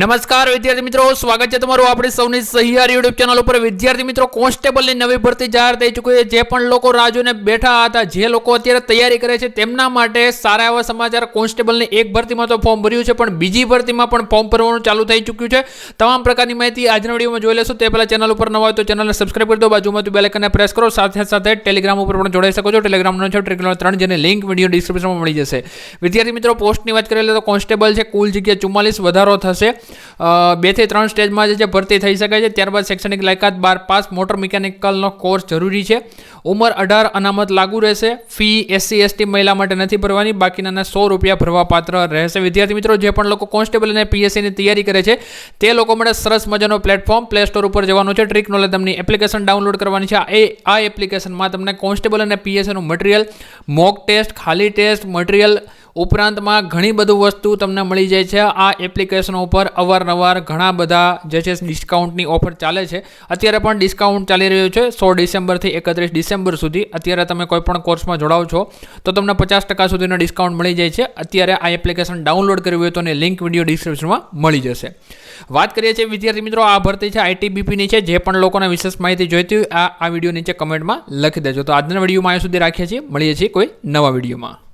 નમસ્કાર, વિદ્યાર્થી મિત્રો. સ્વાગત છે તમારું આપણી સૌની સહિયાર યુટ્યુબ ચેનલ ઉપર. વિદ્યાર્થી મિત્રો, કોન્સ્ટેબલની નવી ભરતી જાહેર થઈ ચૂકી છે. જે પણ લોકો રાજુને બેઠા હતા, જે લોકો અત્યારે તૈયારી કરે છે, તેમના માટે સારા એવા સમાચાર કોન્સ્ટેબલની એક ભરતીમાં તો ફોર્મ ભર્યું છે, પણ બીજી ભરતીમાં પણ ફોર્મ ભરવાનું ચાલુ થઈ ચૂક્યું છે. તમામ પ્રકારની માહિતી આજના વિડીયોમાં જોઈ લેશું. તે પહેલાં ચેનલ ઉપર નવા હોય તો ચેનલને સબસ્ક્રાઈબ કરી દો. બાજુમાં બેલ આઇકનને પ્રેસ કરો. સાથે સાથે ટેલિગ્રામ ઉપર પણ જોડાઈ શકો છો. ટેલિગ્રામનો છે ટ્રિકલર ત્રણ જેની લિંક વીડિયો ડિસ્ક્રિપ્શનમાં મળી જશે. વિદ્યાર્થી મિત્રો, પોસ્ટની વાત કરીએ તો કોન્સ્ટેબલ છે, કુલ જગ્યા ચુમ્માલીસ. વધારો થશે. બેથી ત્રણ સ્ટેજમાં જે છે ભરતી થઈ શકે છે. ત્યારબાદ શૈક્ષણિક લાયકાત બાર પાસ. મોટર મિકેનિકલનો કોર્સ જરૂરી છે. ઉંમર અઢાર અનામત લાગુ રહેશે. ફી, એસસી, એસટી મહિલા માટે નથી ભરવાની. બાકીના સો રૂપિયા ભરવા પાત્ર રહેશે. વિદ્યાર્થી મિત્રો, જે પણ લોકો કોન્સ્ટેબલ અને પીએસસીની તૈયારી કરે છે, તે લોકો માટે સરસ મજાનો પ્લેટફોર્મ પ્લે સ્ટોર ઉપર જવાનું છે. ટ્રીક નોલેજ તમને એપ્લિકેશન ડાઉનલોડ કરવાની છે. એ, આ એપ્લિકેશનમાં તમને કોન્સ્ટેબલ અને પીએસસીનું મટીરિયલ મોક ટેસ્ટ ખાલી ટેસ્ટ મટીરિયલ ઉપરાંતમાં ઘણી બધું વસ્તુ તમને મળી જાય છે. આ એપ્લિકેશનો ઉપર અવારનવાર ઘણા બધા જે છે ડિસ્કાઉન્ટની ઓફર ચાલે છે. અત્યારે પણ ડિસ્કાઉન્ટ ચાલી રહ્યું છે. સો ડિસેમ્બરથી એકત્રીસ ડિસેમ્બર સુધી. અત્યારે તમે કોઈ પણ કોર્સમાં જોડાવ છો, તો તમને પચાસ ટકા સુધીનો ડિસ્કાઉન્ટ મળી જાય છે. અત્યારે આ એપ્લિકેશન ડાઉનલોડ કરવી હોય તો લિંક વીડિયો ડિસ્ક્રિપ્શનમાં મળી જશે. વાત કરીએ છીએ વિદ્યાર્થી મિત્રો, આ ભરતી છે આઈટીબીપીની છે. જે પણ લોકોને વિશેષ માહિતી જોઈતી હોય, આ આ વીડિયો નીચે કમેન્ટમાં લખી દેજો. તો આજના વિડીયોમાં અહીંયા સુધી રાખીએ છીએ. મળીએ છીએ કોઈ નવા વિડીયોમાં